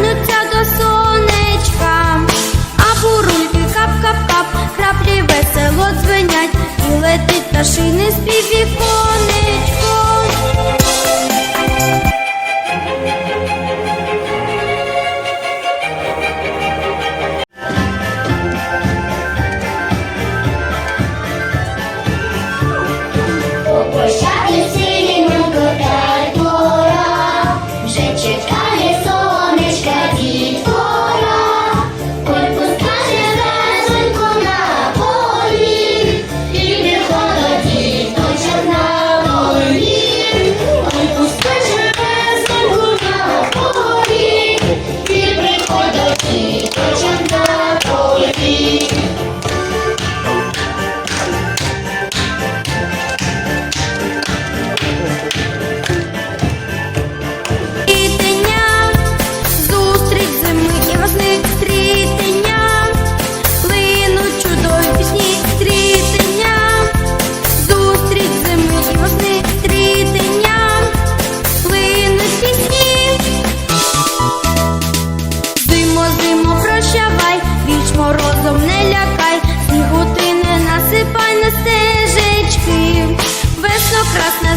тягнуться до сонечка, а бурульки кап-кап-кап, краплі весело дзвенять, і летить та шини співвіконечко. Пощади силі кота. морозом не лякай, снігу ти не насипай на стежечки, весно красне.